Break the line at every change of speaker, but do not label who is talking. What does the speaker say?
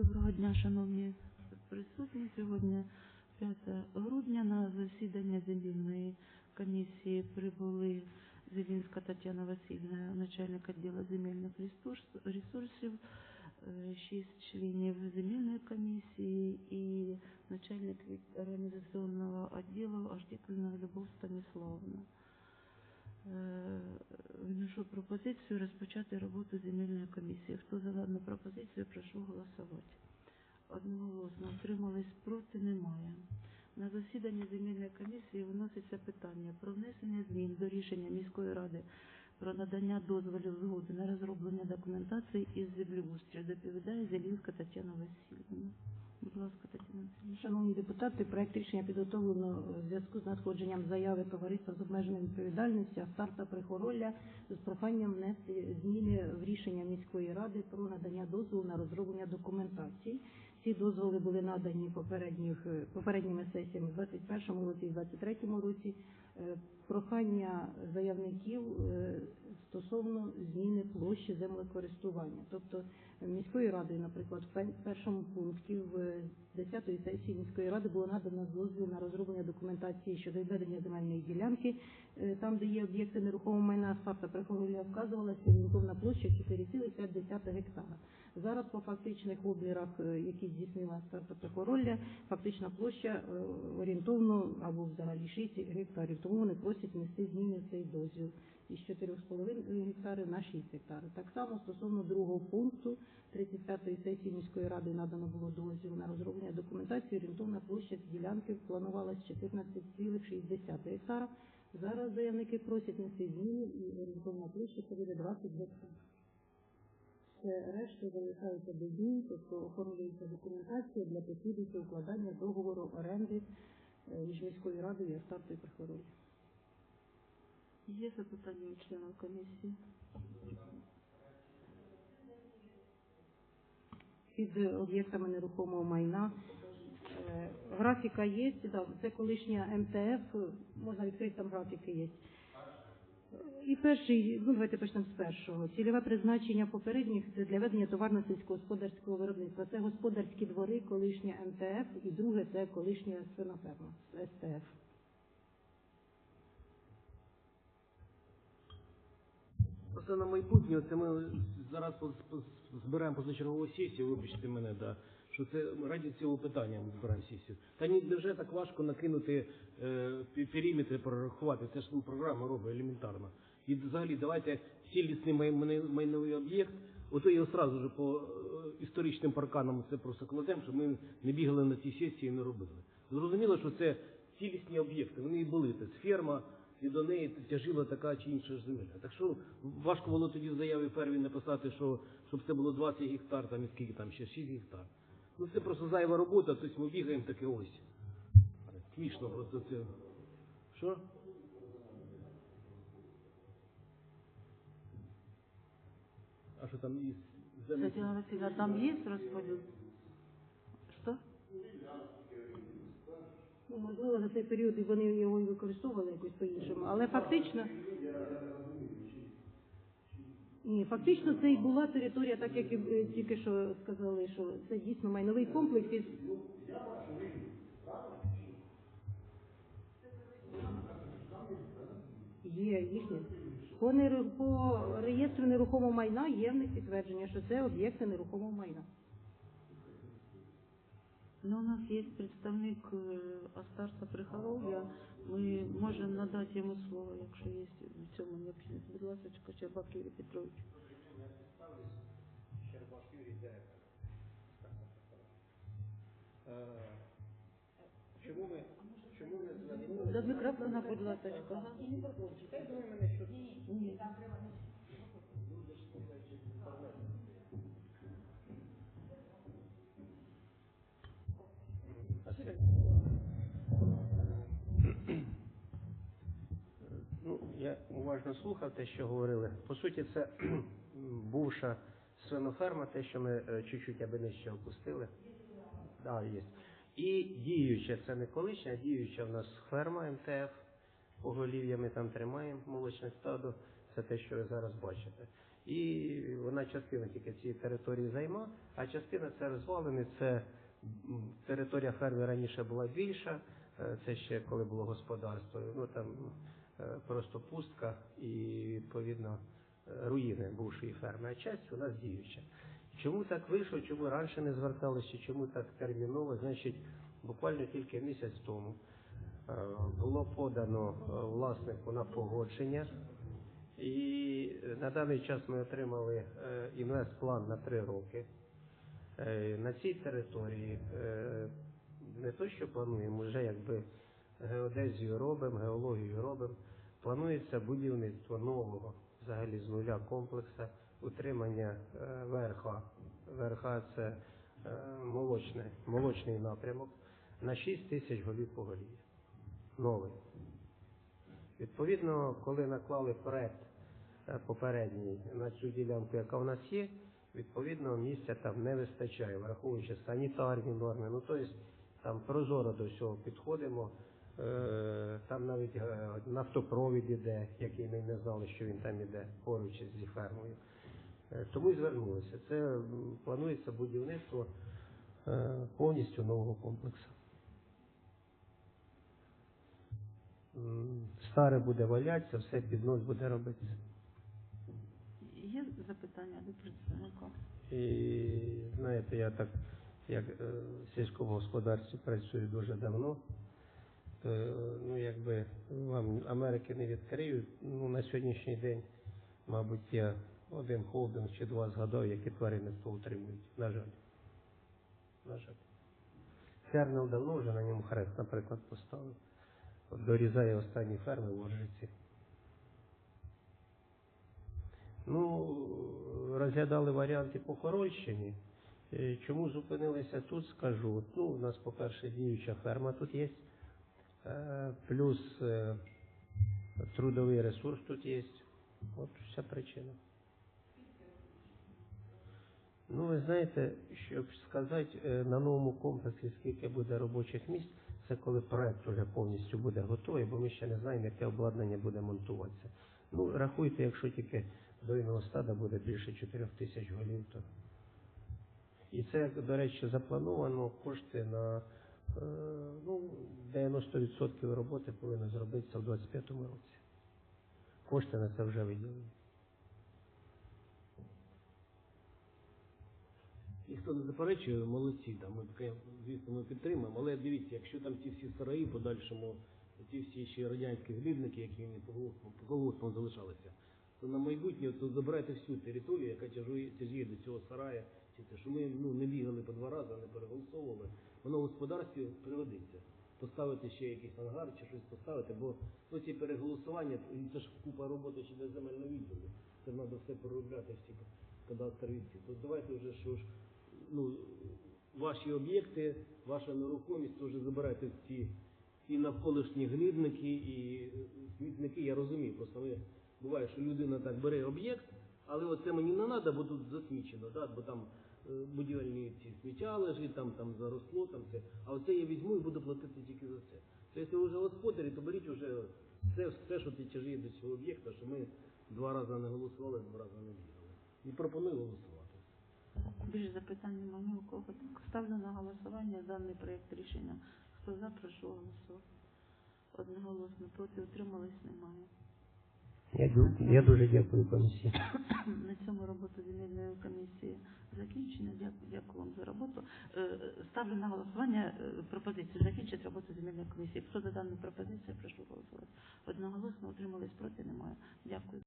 Доброго дня, шановні присутні. Сьогодні 5 грудня на засідання земельної комісії прибули Зелінська Тетяна Васильівна, начальник відділу земельних ресурс- ресурсів, е, шість членів земельної комісії і начальник організаційного відділу Аждікальна Любов Станіславовна. Е, Вношу пропозицію розпочати роботу земельної комісії. Хто за дану пропозицію, прошу голосувати. Одноголосно утримались проти немає. На засіданні земельної комісії виноситься питання про внесення змін до рішення міської ради про надання дозволів згоди на розроблення документації із землеустрою. Доповідає Зелінська Тетяна Васильівна.
Шановні депутати, проект рішення підготовлено в зв'язку з надходженням заяви товариства з обмеженою відповідальністю старта Прихоролля з проханням внести зміни в рішення міської ради про надання дозволу на розроблення документації. Ці дозволи були надані попередніх, попередніми сесіями в 2021 році і 2023 році. Е, Прохання заявників е, стосовно зміни площі землекористування. Тобто міською радою, наприклад, в першому пункті в 10-ї сесії міської ради було надано дозвіл на розроблення документації щодо відведення земельної ділянки, там, де є об'єкти нерухомого майна старта Прихоруля, вказувалася орієнтовна площа 4,5 гектара. Зараз по фактичних обмірах, е, які здійснила старта Прихоролля, фактична площа е, орієнтовно або взагалі 6 гектарів. Тому вони просять внести зміни в цей дозвіл із 4,5 гектарів на 6 гектарів. Так само стосовно другого пункту 35-ї сесії міської ради надано було дозвіл на розроблення документації. Орієнтовна площа з ділянки планувалась 14,6 гектара. Зараз заявники просять внести зміни і орієнтовна площа це буде 20 гектарів. Це решта залишається без змін, тобто оформлюється документація для послідуючого укладання договору оренди е, між міською радою і Астартою Прихорові.
Є запитання у членів комісії?
під об'єктами нерухомого майна. Графіка є, да, це колишня МТФ, можна відкрити, там графіки є. І перший, ну давайте почнемо з першого. Цільове призначення попередніх це для ведення товарно-сільськогосподарського виробництва. Це господарські двори, колишня МТФ, і друге це колишня свиноферма, СТФ.
Просто на майбутнє, це ми зараз збираємо позачергову сесію, вибачте мене, да, що це раді цього питання ми збираємо сесію. Та ні, невже так важко накинути е, периметри, прорахувати, це ж ну, програма робить елементарно. І взагалі давайте цілісний май- май- майновий об'єкт, ото його одразу ж по е, історичним парканам це просто кладемо, щоб ми не бігали на ці сесії і не робили. Зрозуміло, що це цілісні об'єкти, вони і були, це ферма, і до неї тяжила така чи інша земля. Так що важко було тоді в заяві перві написати, що щоб це було 20 гектар, там і скільки там ще 6 гектар. Ну це просто зайва робота, тобто ми бігаємо таке ось. Смішно просто це. Що? А що там є?
Васильевна, там есть расподел? Что?
Ну, можливо, за цей період вони його використовували якось по-іншому, але фактично. Ні, фактично це і була територія, так як і е, тільки що сказали, що це дійсно майновий комплекс із. Є їхні. По, неру- по реєстру нерухомого майна є в них підтвердження, що це об'єкти нерухомого майна.
Ну, у нас є представник е, Астарта Прихоров'я. Ми можемо надати йому слово, якщо є в цьому необхідність. Будь ласка, Чербак Юрій Петрович.
Щербак Юрій, директор. Чому ми, чому ми звернулися?
До мікрофона, будь ласка. Ага.
Хай думає мене, уважно слухав те, що говорили. По суті, це бувша свиноферма, те, що ми е, чуть-чуть аби нижче опустили. Да, є. І діюча, це не колишня, а діюча в нас ферма МТФ. Поголів'я ми там тримаємо молочне стадо. Це те, що ви зараз бачите. І вона частина тільки цієї території займа, а частина це розвалини, це територія ферми раніше була більша, е, це ще коли було господарство. Ну там просто пустка і відповідно е, руїни бувшої ферми, а часть у нас діюча. Чому так вийшло, чому раніше не зверталися, чому так терміново? Значить, буквально тільки місяць тому е, було подано е, власнику на погодження. І на даний час ми отримали е, інвестплан на три роки. Е, На цій території е, не то, що плануємо, вже якби геодезію робимо, геологію робимо. Планується будівництво нового взагалі з нуля комплексу утримання е, ВРХ. ВРХ це е, молочний, молочний напрямок на 6 тисяч голів поголів'я. Новий. Відповідно, коли наклали проект е, попередній на цю ділянку, яка в нас є, відповідно місця там не вистачає, враховуючи санітарні норми. Ну тобто там прозоро до всього підходимо. Е, Там навіть е, нафтопровід іде, який ми не знали, що він там іде поруч зі фермою. Е, Тому і звернулися. Це планується будівництво повністю нового комплексу. Старе буде валятися, все під ноль буде робитися.
Є запитання до представника?
І знаєте, я так як в сільському господарстві працюю дуже давно, ну якби вам Америки не відкриють. Ну на сьогоднішній день, мабуть, я один холдинг чи два згадав, які тваринництво утримують. На жаль. На жаль. Фермер давно вже на ньому хрест, наприклад, поставив. Дорізає останні ферми в Оржиці. Ну, розглядали варіанти по Хорольщині. Е, Чому зупинилися тут, скажу. Ну, у нас, по-перше, діюча ферма тут є, е, плюс е, трудовий ресурс тут є. От вся причина. Ну, ви знаєте, щоб сказати е, на новому комплексі, скільки буде робочих місць, це коли проект вже повністю буде готовий, бо ми ще не знаємо, яке обладнання буде монтуватися. Ну, рахуйте, якщо тільки дойного стада буде більше 4 тисяч голів, то. І це, до речі, заплановано кошти на е, ну, 90% роботи повинно зробитися в 2025 році. Кошти на це вже виділені.
І хто не заперечує, молодці, там, ми, звісно, ми підтримуємо, але дивіться, якщо там ті всі сараї подальшому, ті всі ще радянські злідники, які по колгоспам- залишалися, то на майбутнє то забирайте всю територію, яка тяжує, тяжіє до цього сарая, це, що ми ну, не бігали по два рази, не переголосовували, воно в господарстві пригодиться. Поставити ще якийсь ангар чи щось поставити, бо ну, ці переголосування, і це ж купа роботи ще для земельного відділу. Це треба все переробляти, всі кадастрові ці. То давайте вже що ж, ну, ваші об'єкти, ваша нерухомість теж забирайте в ці і навколишні глідники, і смітники, я розумію. Просто ми, буває, що людина так бере об'єкт, але оце мені не треба, бо тут засмічено, да? бо там будівельні ці сміття лежить, там, там заросло, там все. А оце я візьму і буду платити тільки за це. То якщо ви вже господарі, то беріть вже все, все що тяжіє до цього об'єкта, що ми два рази не голосували, два рази не бігали. І пропоную голосувати.
Більше запитань немає ні у кого. Так, ставлю на голосування даний проєкт рішення. Хто за, прошу голосувати. Одноголосно проти утримались немає.
Я, ду- я дуже дякую комісії.
На цьому робота земельної комісії закінчена. Дякую, дякую вам за роботу. Е, Ставлю на голосування е, пропозицію закінчити роботу земельної комісії. Хто за дану пропозицію, прошу голосувати. Одноголосно утримались проти немає. Дякую.